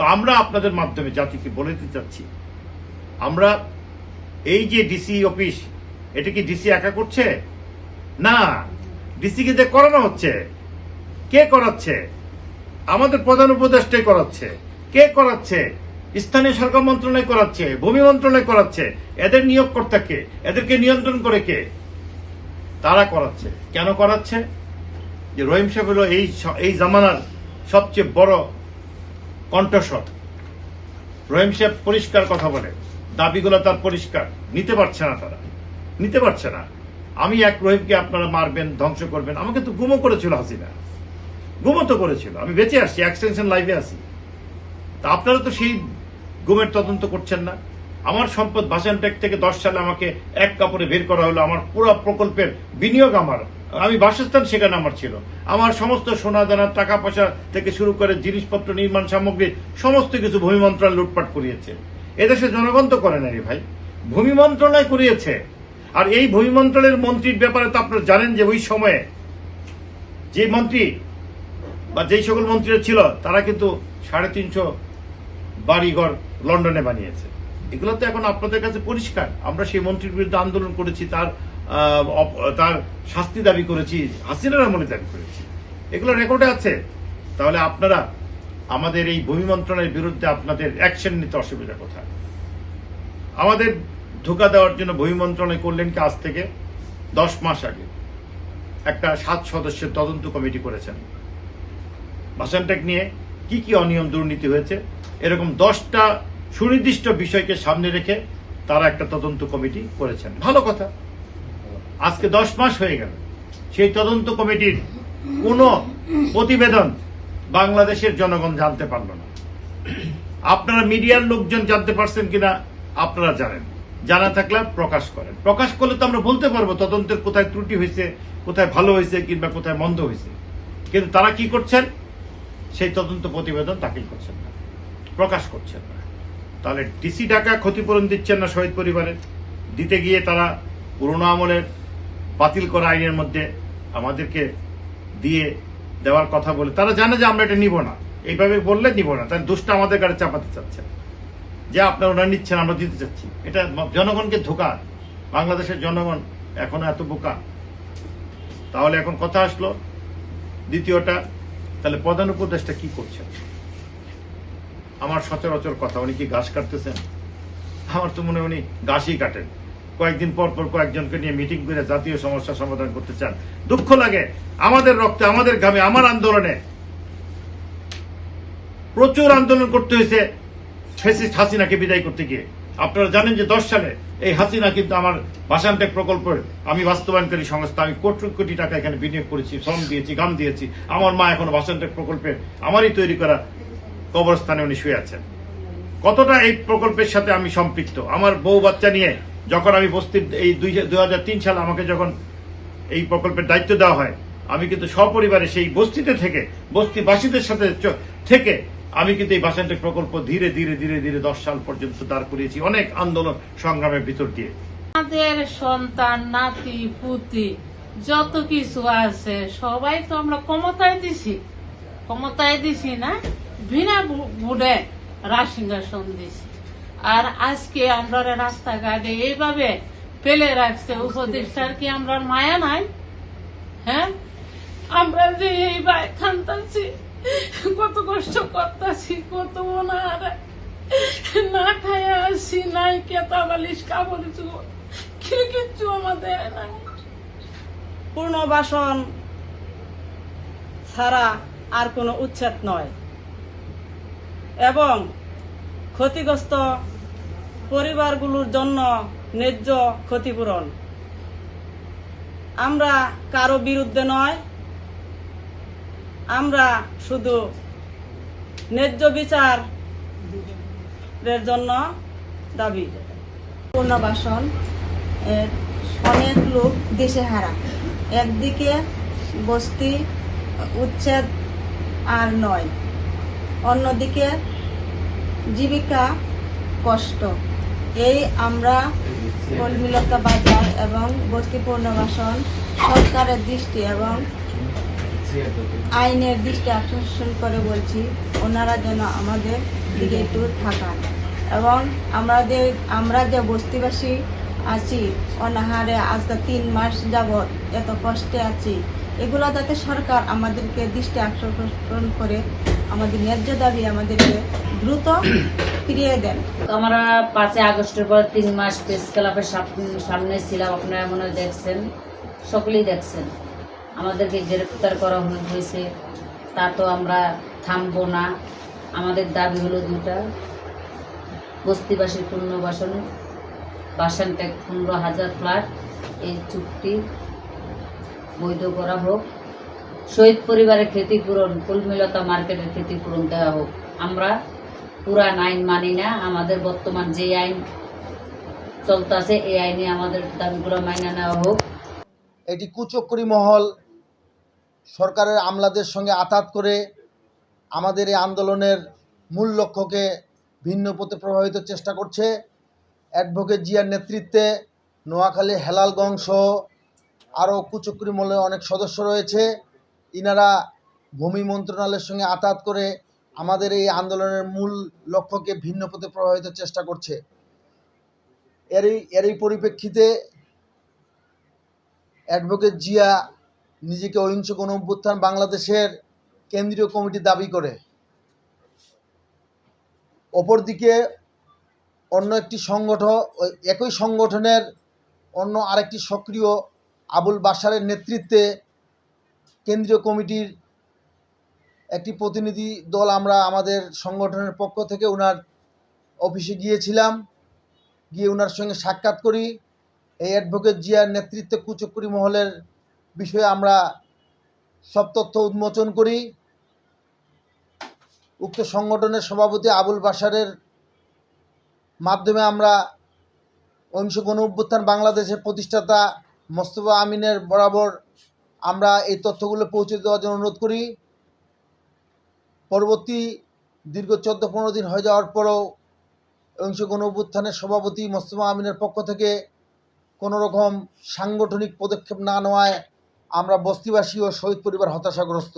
তো আমরা আপনাদের মাধ্যমে জাতিকে বলে দিতে চাচ্ছি। আমরা এই যে ডিসি অফিস, এটা কি ডিসি একা করছে? না ডিসিকে দিয়ে করানো হচ্ছে? কে করাচ্ছে? আমাদের প্রধান উপদেষ্টাই করাচ্ছে? কে করাচ্ছে? স্থানীয় সরকার মন্ত্রণালয় করাচ্ছে, ভূমি মন্ত্রণালয় করাচ্ছে। এদের নিয়োগকর্তা কে? এদেরকে নিয়ন্ত্রণ করে কে? তারা করাচ্ছে। কেন করাচ্ছে? যে রহিম সাহেব হলো এই এই জামানার সবচেয়ে বড় কণ্ঠস্বর। রহিম সাহেব পরিষ্কার কথা বলে দাবিগুলো তার পরিষ্কার। নিতে পারছে না তারা। নিতে পারছে না। আমি এক রহিমকে আপনারা মারবেন, ধ্বংস করবেন। আমাকে তো গুমো করেছিল হাসিনা। গুমো তো করেছিল। আমি বেঁচে আসছি এক্সটেনশন লাইফে আছি। তা আপনারা তো সেই গুমের তদন্ত করছেন না। আমার সম্পদ ভাষানটেক থেকে দশ সালে আমাকে এক কাপড়ে বের করা হলো। আমার পুরো প্রকল্পের বিনিয়োগ আমার। আমি বাসস্থান সেখানে আমার ছিল। আমার সমস্ত সোনা দানা টাকা পয়সা থেকে শুরু করে জিনিসপত্র, নির্মাণ সামগ্রী, সমস্ত কিছু ভূমি মন্ত্রণালয় লুটপাট করিয়েছে। এদেশে জনগণ তো করে না রে ভাই। ভূমি মন্ত্রণালয় করিয়েছে। আর এই ভূমি মন্ত্রণালয়ের মন্ত্রীর ব্যাপারে তো আপনারা জানেন যে ওই সময়ে যে মন্ত্রী বা যেই সকল মন্ত্রীরা ছিল, তারা কিন্তু সাড়ে তিনশো বাড়িঘর লন্ডনে বানিয়েছে। এগুলো তো এখন আপনাদের কাছে পরিষ্কার। আমরা সেই মন্ত্রীর বিরুদ্ধে আন্দোলন করেছি, তার তার শাস্তি দাবি করেছি, হাসিনার আমলে দাবি করেছি। এগুলো রেকর্ডে আছে। তাহলে আপনারা আমাদের এই ভূমি মন্ত্রণালয়ের বিরুদ্ধে আপনাদের অ্যাকশন নিতে অসুবিধা কোথায় আমাদের ধোকা দেওয়ার জন্য ভূমি মন্ত্রণালয় করলেন কি আজ থেকে? দশ মাস আগে। একটা সাত সদস্যের তদন্ত কমিটি করেছেন। ভাষণটেক নিয়ে কি কি অনিয়ম দুর্নীতি হয়েছে? এরকম দশটা সুনির্দিষ্ট বিষয়কে সামনে রেখে তারা একটা তদন্ত কমিটি করেছেন। ভালো কথা। আজকে দশ মাস হয়ে গেল। সেই তদন্ত কমিটির কোনো প্রতিবেদন বাংলাদেশের জনগণ জানতে পারল না। আপনারা মিডিয়ার লোকজন জানতে পারছেন কিনা আপনারা জানেন। জানা থাকলে প্রকাশ করেন। প্রকাশ করলে তো আমরা বলতে পারব তদন্তের কোথায় ত্রুটি হয়েছে, কোথায় ভালো হয়েছে কিংবা কোথায় মন্দ হয়েছে। কিন্তু তারা কি করছেন? সেই তদন্ত প্রতিবেদন দাখিল করছেন না। প্রকাশ করছেন না। তাহলে ডিসি টাকা ক্ষতিপূরণ দিচ্ছেন না শহীদ পরিবারের? দিতে গিয়ে তারা পুরোনো আমলের বাতিল করা আইনের মধ্যে আমাদেরকে দিয়ে দেওয়ার কথা বলে, তারা জানে যে আমরা এটা নিব না। এইভাবে বললে নিব না। তার দোষটা আমাদের কাছে চাপাতে চাচ্ছে। যে আপনারা ওনারা নিচ্ছেন, আমরা দিতে চাচ্ছি। এটা জনগণকে ধোকা। বাংলাদেশের জনগণ এখনও এত বোকা। তাহলে এখন কথা আসলো দ্বিতীয়টা। তাহলে প্রধান উপদেশটা কি করছেন? আমার সচরাচর কথা, উনি কি ঘাস কাটতেছেন? আমার তো মনে উনি ঘাসই কাটেন। কয়েকদিন পর পর কয়েকজনকে নিয়ে মিটিং করে জাতীয় সমস্যা সমাধান করতে চান। দুঃখ লাগে, আমাদের রক্তে, আমাদের ঘামে, আমার আন্দোলনে। প্রচুর আন্দোলন করতে হয়েছে ফেসিস্ট হাসিনাকে বিদায় করতে গিয়ে। আপনারা জানেন যে দশ সালে এই হাসিনা কিন্তু আমার ভাষানটেক প্রকল্পের আমি বাস্তবায়নকারী সংস্থা, আমি কোটি কোটি টাকা এখানে বিনিয়োগ করেছি, শ্রম দিয়েছি গাম দিয়েছি। আমার মা এখন ভাষানটেক প্রকল্পের আমারই তৈরি করা কবরস্থানে উনি শুয়ে আছেন। কতটা এই প্রকল্পের সাথে আমি সম্পৃক্ত? আমার বউ বাচ্চা নিয়ে যখন আমি বস্তির এই দুই হাজার তিন সালে আমাকে যখন এই প্রকল্পের দায়িত্ব দেওয়া হয়, আমি কিন্তু সপরিবারে সেই বস্তিতে থেকে, বস্তিবাসীদের সাথে থেকে আমি কিন্তু এই বাসান্টেক প্রকল্প ধীরে ধীরে ধীরে ধীরে দশ সাল পর্যন্ত দাঁড় করিয়েছি। অনেক আন্দোলন সংগ্রামের ভিতর দিয়ে। আমাদের সন্তান, নাতি, পুতি, যত কিছু আছে, সবাই তো আমরা ক্ষমতায় দিছি। ক্ষমতায় দিছি না? বিনা বুড়ে ভোটে রাসিংহাসন দিছি। আর আজকে আমরা রাস্তাঘাটে এইভাবে ফেলে রাখছে। উপদেষ্টার কি আমরা মায়া নাই? হ্যাঁ? আমরা যে এইবার খান্তাছি কত কষ্ট করতেছি কত ওনার না খায় আসি নাই কেতা বালিশ কাপড় চুপড় কি কিচ্ছু আমাদের নাই। পুনর্বাসন ছাড়া আর কোনো উচ্ছেদ নয়। এবং ক্ষতিগ্রস্ত পরিবারগুলোর জন্য ন্যায্য ক্ষতিপূরণ। আমরা কারও বিরুদ্ধে নয়, আমরা শুধু ন্যায্য বিচারের জন্য দাবি। পুনর্বাসন এর অনেক লোক দেশে হারা। একদিকে বস্তি, উচ্ছেদ আর নয়। অন্যদিকে জীবিকা কষ্ট। এই আমরা কলমিলতা বাজার এবং বস্তি পুনর্বাসন সরকারের দৃষ্টি এবং আইনের দৃষ্টি আকর্ষণ করে বলছি, ওনারা যেন আমাদের দিকে একটু থাকান এবং আমাদের, আমরা যে বস্তিবাসী আছি, অনাহারে আজকে তিন মাস যাবৎ এত কষ্টে আছি, এগুলো যাতে সরকার আমাদেরকে দৃষ্টি আকর্ষণ করে আমাদের ন্যায্য দাবি আমাদেরকে দ্রুত ফিরিয়ে দেন। আমরা পাঁচই আগস্টের পর তিন মাস প্রেস ক্লাবের সামনে ছিলাম, আপনারা মনে দেখছেন, সকলেই দেখছেন। আমাদেরকে গ্রেপ্তার করা হয়ে- হয়েছে, তা তো আমরা থামবো না। আমাদের দাবি হলো দুটা, বস্তিবাসীর পুনর্বাসন বাসান ট্যাগ পনেরো হাজার ফ্ল্যাট, এই চুক্তি বৈধ করা হোক। শহীদ পরিবারের ক্ষতিপূরণ, কুলমিলতা মার্কেটের ক্ষতিপূরণ দেওয়া হোক। আমরা পুরান আইন মানি না, আমাদের বর্তমান যে আইন চলতেছে, এই আইনে আমাদের দাবিগুলো মাইনা নেওয়া হোক। এটি কুচক্রি মহল, সরকারের আমলাদের সঙ্গে আতাত করে আমাদের এই আন্দোলনের মূল লক্ষ্যকে ভিন্ন পথে প্রভাবিত চেষ্টা করছে। অ্যাডভোকেট জিয়ার নেতৃত্বে নোয়াখালী হেলালগঞ্জ সহ আরও কুচক্রি মহলের অনেক সদস্য রয়েছে। ইনারা ভূমি মন্ত্রণালয়ের সঙ্গে আতাত করে আমাদের এই আন্দোলনের মূল লক্ষ্যকে ভিন্ন পথে প্রভাবিত চেষ্টা করছে। এরই এরই পরিপ্রেক্ষিতে অ্যাডভোকেট জিয়া নিজেকে অহিংস গণ অভ্যুত্থান বাংলাদেশের কেন্দ্রীয় কমিটি দাবি করে। অপরদিকে অন্য একটি সংগঠন, একই সংগঠনের অন্য আরেকটি সক্রিয় আবুল বাসারের নেতৃত্বে কেন্দ্রীয় কমিটির একটি প্রতিনিধি দল আমরা আমাদের সংগঠনের পক্ষ থেকে ওনার অফিসে গিয়েছিলাম। গিয়ে ওনার সঙ্গে সাক্ষাৎ করি। এই অ্যাডভোকেট জিয়ার নেতৃত্বে কুচক্রি মহলের বিষয়ে আমরা সব তথ্য উন্মোচন করি। উক্ত সংগঠনের সভাপতি আবুল বাসারের মাধ্যমে আমরা অংশ গণ বাংলাদেশের প্রতিষ্ঠাতা মোস্তফা আমিনের বরাবর আমরা এই তথ্যগুলো পৌঁছে দেওয়ার জন্য অনুরোধ করি। পরবর্তী দীর্ঘ চোদ্দ পনেরো দিন হয়ে যাওয়ার পরও অংশ গণ অভ্যুত্থানের সভাপতি মোস্তফা আমিনের পক্ষ থেকে কোনো রকম সাংগঠনিক পদক্ষেপ না নেওয়ায় আমরা বস্তিবাসী ও শহীদ পরিবার হতাশাগ্রস্ত।